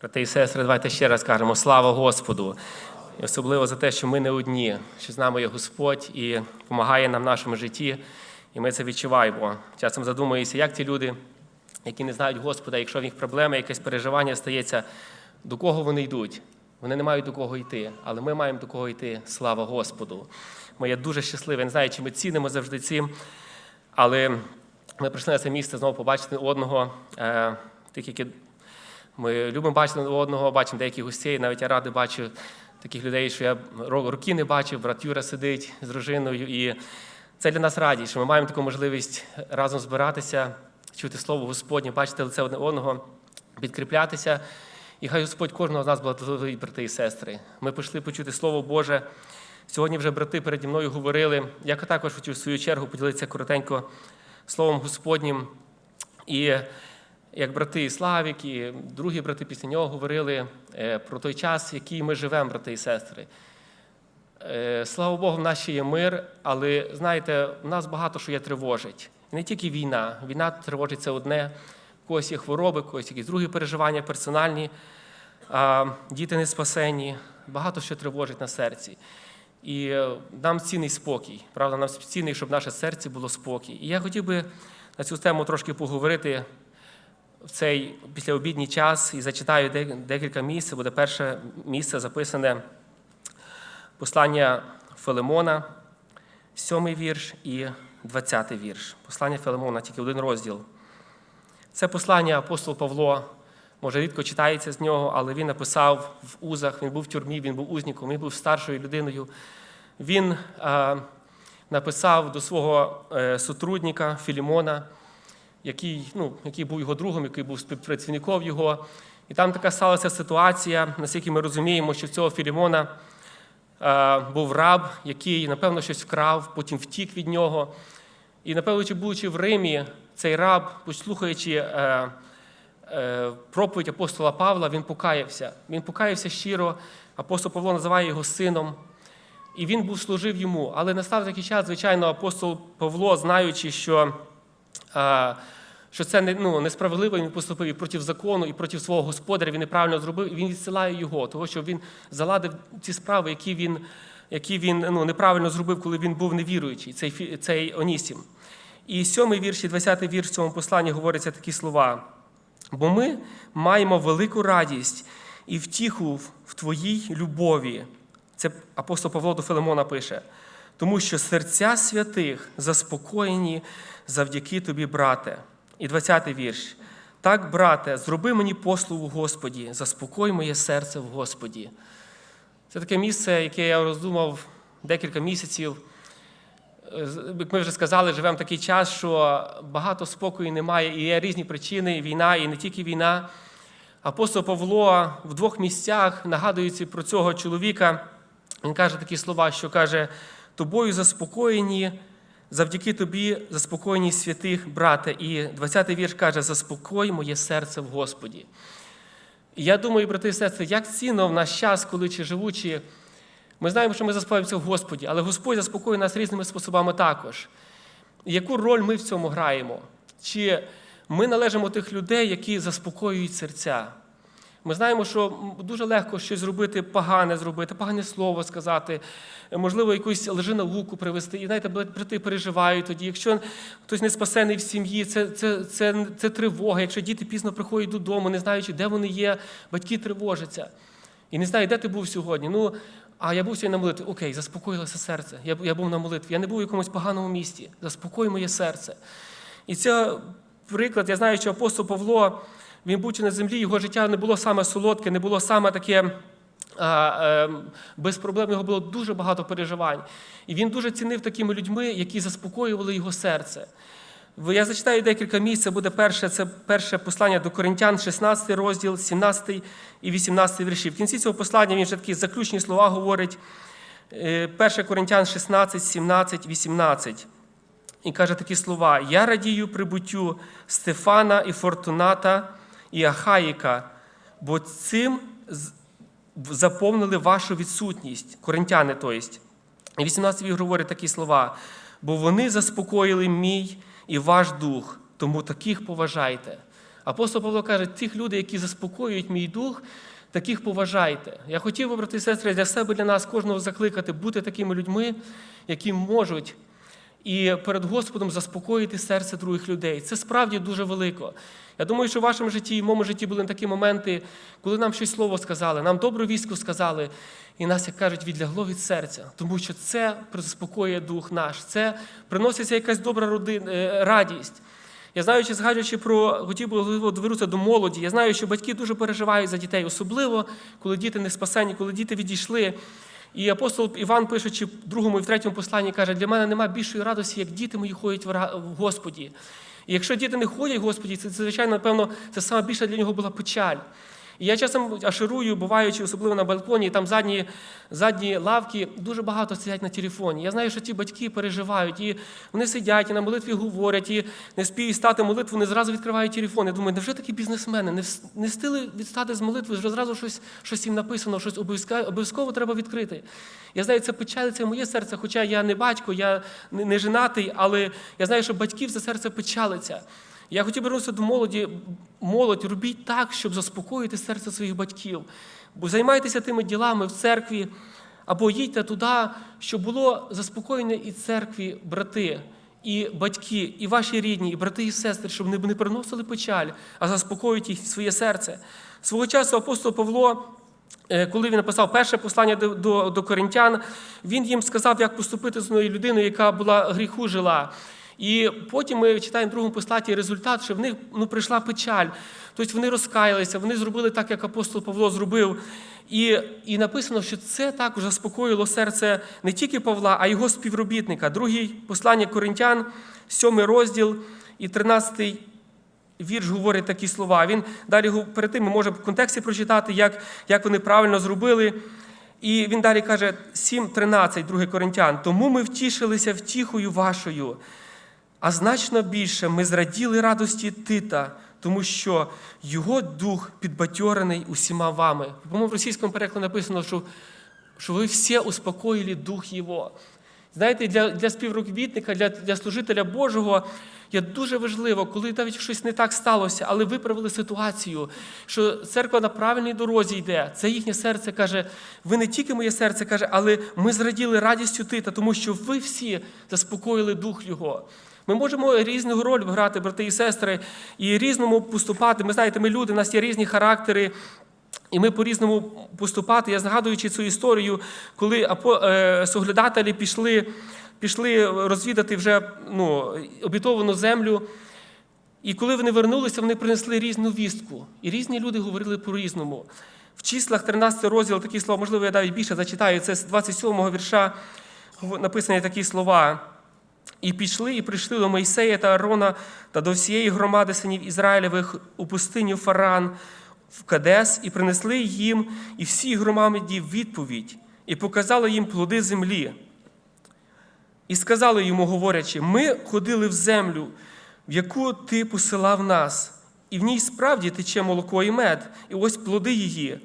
Брати і сестри, давайте ще раз кажемо слава Господу. І особливо за те, що ми не одні, що з нами є Господь і допомагає нам в нашому житті, і ми це відчуваємо. Часом задумуюся, як ті люди, які не знають Господа, якщо в них проблеми, якесь переживання стається, до кого вони йдуть? Вони не мають до кого йти, але ми маємо до кого йти. Слава Господу. Ми є дуже щасливі. Не знаю, чи ми цінимо завжди цим, але ми прийшли на це місце знову побачити одного, е, тих, які ми любимо бачити одного, бачимо деяких гостей. Навіть я радий бачу таких людей, що я ро- роки не бачив. Брат Юра сидить з дружиною. І це для нас радість, що ми маємо таку можливість разом збиратися, чути слово Господнє, бачити лице одне одного, підкріплятися. І хай Господь кожного з нас благословить, брати і сестри. Ми прийшли почути Слово Боже. Сьогодні вже брати переді мною говорили. Я також хочу в свою чергу поділитися коротенько Словом Господнім. І як брати Славік і другі брати після нього говорили е, про той час, в який ми живемо, брати і сестри. Е, Слава Богу, в нас ще є мир, але знаєте, в нас багато що є тривожить. Не тільки війна. Війна тривожить це одне, в когось є хвороби, в когось якісь другі переживання персональні, діти не спасені, багато що тривожить на серці. І е, нам цінний спокій, правда, нам цінний, щоб наше серце було спокій. І я хотів би на цю тему трошки поговорити в цей післяобідній час і зачитаю декілька місць. Буде перше місце записане послання Филимона, сьомий вірш і двадцятий вірш. Послання Филимона, тільки один розділ. Це послання апостол Павло, може, рідко читається з нього, але він написав в узах, він був в тюрмі, він був узніком, він був старшою людиною. Він е, написав до свого е, сотрудника Філімона, який, ну, який був його другом, який був співпрацівником його. І там така сталася ситуація, наскільки ми розуміємо, що в цього Філімона е, був раб, який, напевно, щось вкрав, потім втік від нього. І, напевно, чи будучи в Римі, цей раб, послухаючи е, е, проповідь апостола Павла, він покаявся. Він покаявся щиро. Апостол Павло називає його сином. І він був служив йому. Але настав такий час, звичайно, апостол Павло, знаючи, що, що це не, ну, несправедливо, він поступив і проти закону, і проти свого господаря, він неправильно зробив, і він відсилає його, того, що він заладив ці справи, які він, які він ну, неправильно зробив, коли він був невіруючий, цей, цей Онісім. І сьомий вірш і 20 вірш в цьому посланні говоряться такі слова. Бо ми маємо велику радість і втіху в Твоїй любові. Це апостол Павло до Филимона пише. Тому що серця святих заспокоєні завдяки тобі, брате. І 20-й вірш. Так, брате, зроби мені послугу Господі, заспокой моє серце в Господі. Це таке місце, яке я роздумав декілька місяців. Як ми вже сказали, живемо такий час, що багато спокою немає, і є різні причини, війна, і не тільки війна. Апостол Павло в двох місцях нагадується про цього чоловіка. Він каже такі слова, що каже: тобою заспокоєні, завдяки тобі заспокоєні святих, брате. І 20-й вірш каже: Заспокой моє серце в Господі. І я думаю, брати і сестри, як цінно в наш час, коли чи живучи, ми знаємо, що ми заспокоїмося в Господі, але Господь заспокоює нас різними способами також. Яку роль ми в цьому граємо? Чи ми належимо тих людей, які заспокоюють серця? Ми знаємо, що дуже легко щось зробити, погане зробити, погане слово сказати, можливо, якусь лженауку привести. І знаєте, брати переживають тоді. Якщо хтось не спасений в сім'ї, це, це, це, це тривога. Якщо діти пізно приходять додому, не знаючи, де вони є, батьки тривожаться. І не знаю, де ти був сьогодні. Ну, а я був сьогодні на молитві. Окей, заспокоїлося серце. Я, я був на молитві. Я не був в якомусь поганому місті. Заспокой моє серце. І це приклад, я знаю, що апостол Павло, він будучи на землі, його життя не було саме солодке, не було саме таке. е, Без проблем в нього було дуже багато переживань. І він дуже цінив такими людьми, які заспокоювали його серце. Я зачитаю декілька місць. Це буде перше, це перше послання до Коринтян, 16 розділ, 17 і 18 вірші. В кінці цього послання він вже такі заключні слова говорить. Е, 1 Коринтян 16, 17, 18. І каже такі слова: Я радію прибуттю Стефана і Фортуната і Ахаїка, бо цим заповнили вашу відсутність, коринтяни, то єсть. І 18 вірш говорить такі слова: бо вони заспокоїли мій і ваш дух, тому таких поважайте. Апостол Павло каже, тих людей, які заспокоюють мій дух, таких поважайте. Я хотів би, брати сестри, для себе, для нас, кожного закликати, бути такими людьми, які можуть і перед Господом заспокоїти серце других людей. Це справді дуже велико. Я думаю, що в вашому житті і в моєму житті були такі моменти, коли нам щось слово сказали, нам добру вістку сказали, і нас, як кажуть, відлягло від серця, тому що це заспокоює дух наш, це приноситься якась добра родин, е, радість. Я знаю, чи згадуючи про хотів би довернутися до молоді, я знаю, що батьки дуже переживають за дітей, особливо коли діти не спасені, коли діти відійшли. І апостол Іван, пишучи в другому і в третьому посланні, каже: для мене немає більшої радості, як діти мої ходять в Господі. І якщо діти не ходять в Господі, це, звичайно, напевно, це саме більша для нього була печаль. І я часом аширую, буваючи, особливо на балконі, і там задні, задні лавки дуже багато сидять на телефоні. Я знаю, що ті батьки переживають, і вони сидять, і на молитві говорять, і не спіють стати молитву, вони зразу відкривають телефон. Я думаю, невже такі бізнесмени не не встигли відстати з молитви, вже зразу щось, щось їм написано, щось обов'язково треба відкрити. Я знаю, це печалиться моє серце, хоча я не батько, я не не женатий, але я знаю, що батьків за серце печалиться. Я хотів би вернутися до молоді. Молодь, робіть так, щоб заспокоїти серце своїх батьків. Бо займайтеся тими ділами в церкві, або їдьте туди, щоб було заспокоєння і церкві, брати, і батьки, і ваші рідні, і брати, і сестри, щоб не не приносили печаль, а заспокоюють їх своє серце. Свого часу апостол Павло. Е, Коли він написав перше послання до, до, до коринтян, він їм сказав, як поступити з одною людиною, яка була гріху жила. І потім ми читаємо в другому послаті результат, що в них ну, прийшла печаль. Тобто вони розкаялися, вони зробили так, як апостол Павло зробив. І, і написано, що це також заспокоїло серце не тільки Павла, а його співробітника. Друге послання Коринтян, сьомий розділ і 13 вірш говорить такі слова. Він далі перед тим ми можемо в контексті прочитати, як, як вони правильно зробили. І він далі каже 7.13, 2 Коринтян. Тому ми втішилися втіхою вашою, а значно більше ми зраділи радості Тита, тому що його дух підбатьорений усіма вами. По-моєму, в російському перекладі написано, що, що ви всі успокоїли дух Його. Знаєте, для, для співробітника, для, для служителя Божого є дуже важливо, коли навіть щось не так сталося, але виправили ситуацію, що церква на правильній дорозі йде. Це їхнє серце каже, ви не тільки моє серце каже, але ми зраділи радістю Тита, тому що ви всі заспокоїли дух Його. Ми можемо різну роль грати, брати і сестри, і різному поступати. Ми знаєте, ми люди, у нас є різні характери. І ми по-різному поступати. Я згадуючи цю історію, коли е, соглядателі пішли, пішли розвідати вже ну, обітовану землю. І коли вони вернулися, вони принесли різну вістку. І різні люди говорили по-різному. В числах 13 розділ такі слова, можливо, я навіть більше зачитаю. Це з 27-го вірша написані такі слова. І пішли, і прийшли до Мойсея та Аарона та до всієї громади синів Ізраїлевих у пустиню Фаран в Кадес, і принесли їм і всій громаді відповідь, і показали їм плоди землі. І сказали йому, говорячи: ми ходили в землю, в яку ти посилав нас, і в ній справді тече молоко і мед, і ось плоди її.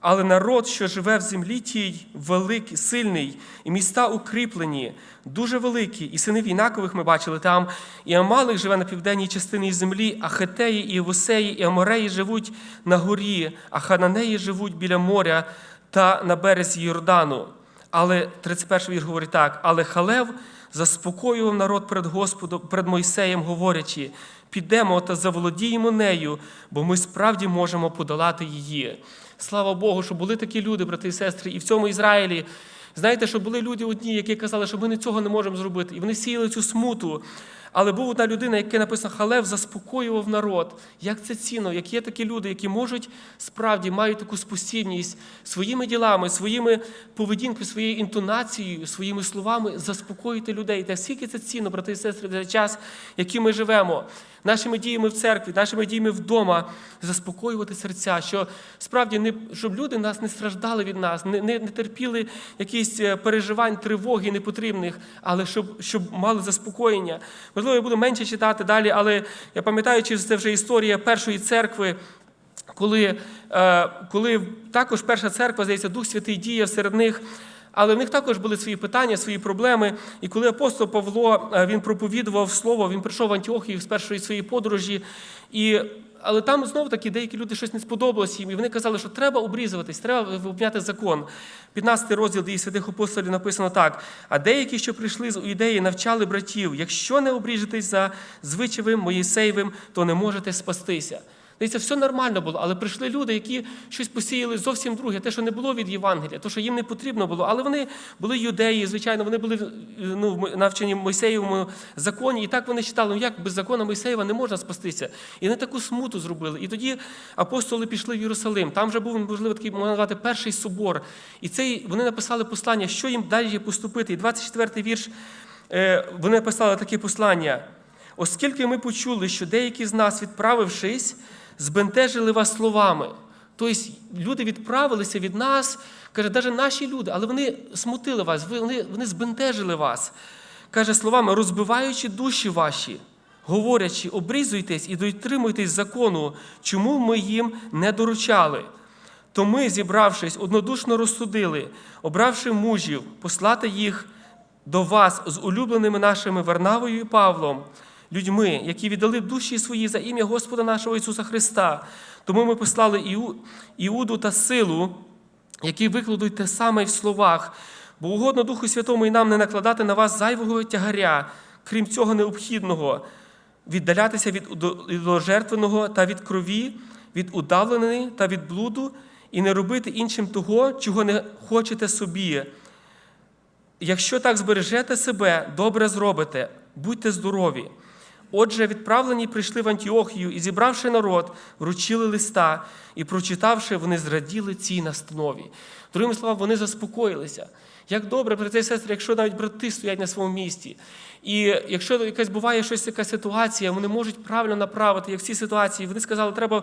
Але народ, що живе в землі тій, великий, сильний, і міста укріплені, дуже великі, і сини війнакових ми бачили там, і Амалих живе на південній частині землі, а Хетеї, і Євусеї, і Амореї живуть на горі, а Хананеї живуть біля моря та на березі Йордану. Але 31 вірш говорить так: але Халев заспокоював народ перед Господом, перед Мойсеєм, говорячи: підемо та заволодіємо нею, бо ми справді можемо подолати її. Слава Богу, що були такі люди, брати і сестри, і в цьому Ізраїлі. Знаєте, що були люди одні, які казали, що ми цього не можемо зробити. І вони сіяли цю смуту. Але був одна людина, яка написано, Халев заспокоював народ. Як це цінно, як є такі люди, які можуть справді мають таку спосібність своїми ділами, своїми поведінкою, своєю інтонацією, своїми словами заспокоїти людей. Та скільки це цінно, брати і сестри, за час, який ми живемо, нашими діями в церкві, нашими діями вдома, заспокоювати серця, що справді не щоб люди нас не страждали від нас, не, не, не терпіли якісь е, переживань, тривоги непотрібних, але щоб, щоб мали заспокоєння. Можливо, я буду менше читати далі, але я пам'ятаю, чи це вже історія першої церкви. Коли, е, коли також перша церква, здається, Дух Святий діяв серед них, але в них також були свої питання, свої проблеми. І коли апостол Павло е, він проповідував слово, він прийшов в Антіохію з першої своєї подорожі, і але там знову таки деякі люди щось не сподобалось їм, і вони казали, що треба обрізуватись, треба випняти закон. 15 розділ дії святих апостолів написано так: а деякі, що прийшли з ідеї, навчали братів: якщо не обріжетесь за звичаєвим Моїсеєвим, то не можете спастися. Дивіться, все нормально було, але прийшли люди, які щось посіяли зовсім друге, те, що не було від Євангелія, те, що їм не потрібно було. Але вони були юдеї, звичайно, вони були ну, навчені в Мойсеєвому законі, і так вони читали, ну як без закону Мойсеєва не можна спастися. І вони таку смуту зробили. І тоді апостоли пішли в Єрусалим. Там вже був, можливо, такий, можна назвати, перший собор. І цей, вони написали послання, що їм далі поступити. І 24-й вірш, е, вони написали таке послання. Оскільки ми почули, що деякі з нас, відправившись, збентежили вас словами. Тобто люди відправилися від нас, каже, навіть наші люди, але вони смутили вас, вони, вони збентежили вас. Каже словами, розбиваючи душі ваші, говорячи, обрізуйтесь і дотримуйтесь закону, чому ми їм не доручали. То ми, зібравшись, однодушно розсудили, обравши мужів, послати їх до вас з улюбленими нашими Варнавою і Павлом, людьми, які віддали душі свої за ім'я Господа нашого Ісуса Христа. Тому ми послали Іу- Іуду та силу, які викладуть те саме в словах, бо угодно Духу Святому і нам не накладати на вас зайвого тягаря, крім цього необхідного, віддалятися від ідоложертвеного та від крові, від удавленої та від блуду, і не робити іншим того, чого не хочете собі. Якщо так збережете себе, добре зробите, будьте здорові. Отже, відправлені прийшли в Антіохію і, зібравши народ, вручили листа, і, прочитавши, вони зраділи цій настанові. Другими словами, вони заспокоїлися. Як добре, брати і сестри, якщо навіть брати стоять на своєму місці. І якщо якась буває щось, яка ситуація, вони можуть правильно направити, як в цій ситуації, вони сказали, треба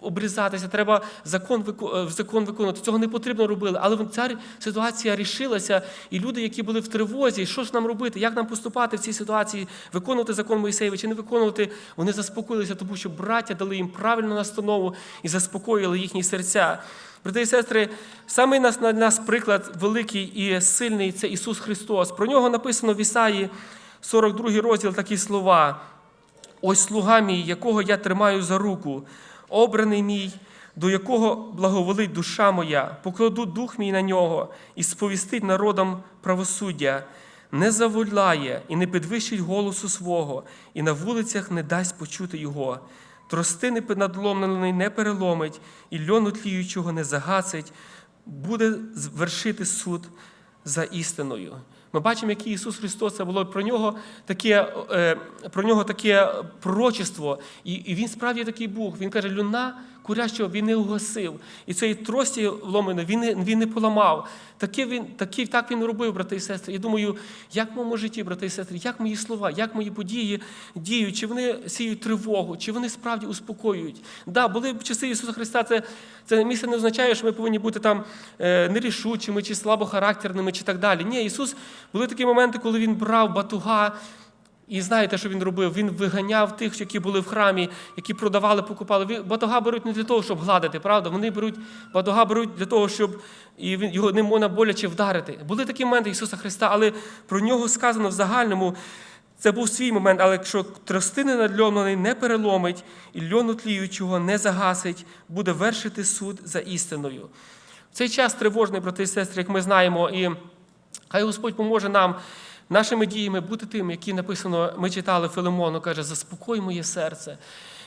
обрізатися, треба закон, е, закон виконувати. Цього не потрібно робили. Але ця ситуація рішилася, і люди, які були в тривозі, що ж нам робити, як нам поступати в цій ситуації, виконувати закон Моїсеєва чи не виконувати, вони заспокоїлися, тому що браття дали їм правильну настанову і заспокоїли їхні серця. Брати і сестри, самий нас на нас приклад великий і сильний це Ісус Христос. Про нього написано в Ісаї 42 розділ такі слова. Ось слуга мій, якого я тримаю за руку, обраний мій, до якого благоволить душа моя, покладу дух мій на нього і сповістить народам правосуддя. Не заволяє і не підвищить голосу свого, і на вулицях не дасть почути його. Тростини надломлений не переломить, і льону тліючого не загасить, буде вершити суд за істиною. Ми бачимо, який Ісус Христос це було про нього таке, е, про нього таке пророчество. І, і він справді такий Бог. Він каже, люна курящого він не угасив. І цієї трості ломаної він не, він не поламав. Таке він, таке, так він робив, брати і сестри. І думаю, як в моєму житті, брати і сестри, як мої слова, як мої події діють, чи вони сіють тривогу, чи вони справді успокоюють. Да, були б часи Ісуса Христа, це, це місце не означає, що ми повинні бути там е, нерішучими, чи слабохарактерними, чи так далі. Ні, Ісус були такі моменти, коли Він брав батуга. І знаєте, що він робив? Він виганяв тих, які були в храмі, які продавали, покупали. Батога беруть не для того, щоб гладити, правда? Вони беруть батога беруть для того, щоб і його не можна боляче вдарити. Були такі моменти Ісуса Христа, але про нього сказано в загальному. Це був свій момент, але якщо тростини надльомлений не переломить і льону тліючого не загасить, буде вершити суд за істиною. В цей час тривожний, брати і сестри, як ми знаємо, і хай Господь поможе нам нашими діями бути тим, які написано, ми читали Филимону, каже, заспокой моє серце.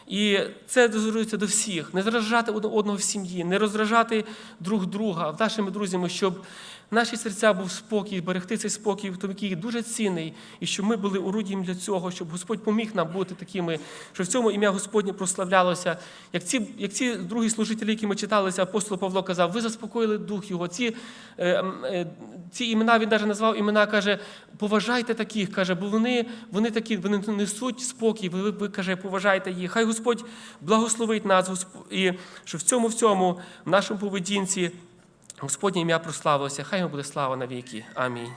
І це дозорується до всіх, не зражати одного в сім'ї, не розражати друг друга, нашими друзями, щоб наші серця був спокій, берегти цей спокій, який дуже цінний, і щоб ми були орудієм для цього, щоб Господь поміг нам бути такими, щоб в цьому ім'я Господнє прославлялося. Як ці, як ці другі служителі, які ми читалися, апостол Павло казав, ви заспокоїли дух його. Ці, е, е, ці імена він навіть назвав імена, каже, поважайте таких, каже, бо вони, вони такі, вони несуть спокій, ви, ви каже, поважайте їх. Хай Господь благословить нас, Госп- і що в цьому всьому, в нашому поведінці, Господнє ім'я прославилося. Хай йому буде слава навіки. Амінь.